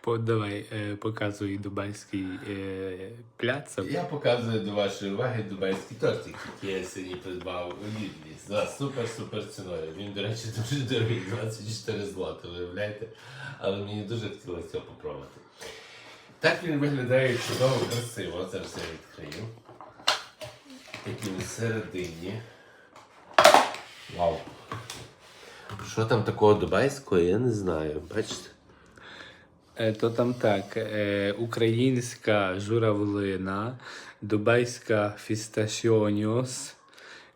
По- давай е, показуй дубайський е, пляцок. Я показую до вашої уваги дубайський тортик, який я сьогодні придбав у Лідлі за супер-супер ціною. Він, до речі, дуже дорогий, 24 злоти, виявляєте? Але мені дуже хотілося цього попробувати. Так він виглядає чудово, красиво. Зараз я відкрию. Такий всередині. Вау. Що там такого дубайського, я не знаю. Бачите? Е, То там так, е, українська журавлина, дубайська фісташіоніос,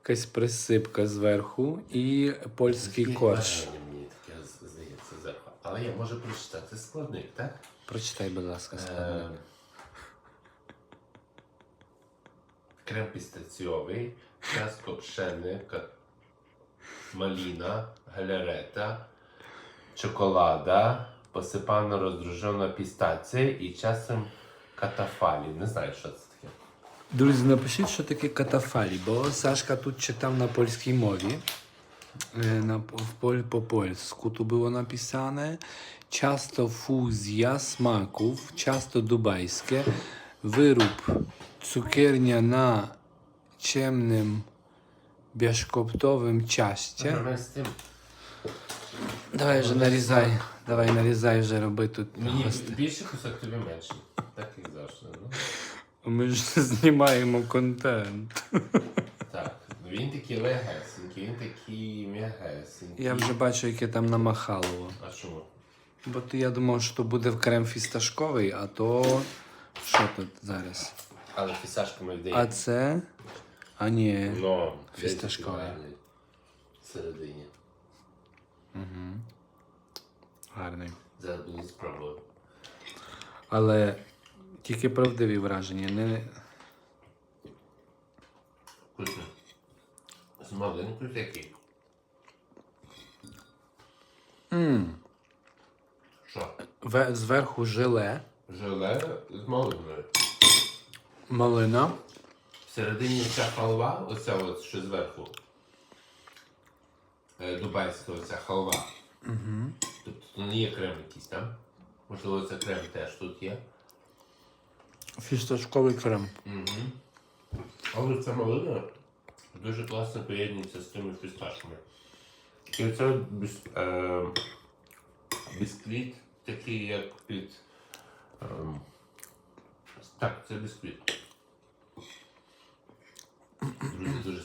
якась присипка зверху і польський корж. Мені таке здається зверху. Але я можу прочитати складник, так? Прочитай, будь ласка, Е, складно. Крем пістаціовий, часто пшене, маліна, галярета, чоколада, посипана роздружена пістація і часом катафалі. Не знаю, що це таке. Друзі, напишіть, що таке катафалі, бо Сашка тут читав на польській мові. Е, На, по польську tu było napisane. Ciasto fuzja smaków, ciasto dubajskie, wyrób cukiernia na ciemnym, з тим, Давай вже нарізай, давай нарізай вже роби тут. Мені гости. більше кусок тобі менше. Так як завжди. Ну. Ми ж знімаємо контент. Так, ну він такий легесенький, він такий м'ягесенький. Я вже бачу, яке там намахало. А чому? Бо то я думав, що буде в крем фісташковий, а то що тут зараз? Але фісашками вдає. А це? А ні. Ну, Фісташковий. фісташковий. Всередині. Гарний. Зараз буду спробувати. Але тільки правдиві враження. Не... Вкусно. Маленькою такий. м Що? ве- Зверху желе, Желе з малиною. малина. Всередині ця халва, оця от що зверху. Е, Дубайська оця халва. Угу. Тобто то не є крем якийсь там. Можливо, це крем теж тут є. Фісташковий крем. Угу. Але ця малина дуже класно поєднується з тими фісташками. І це біс, е, бісквіт такий, як під. ем, так, це бісквіт.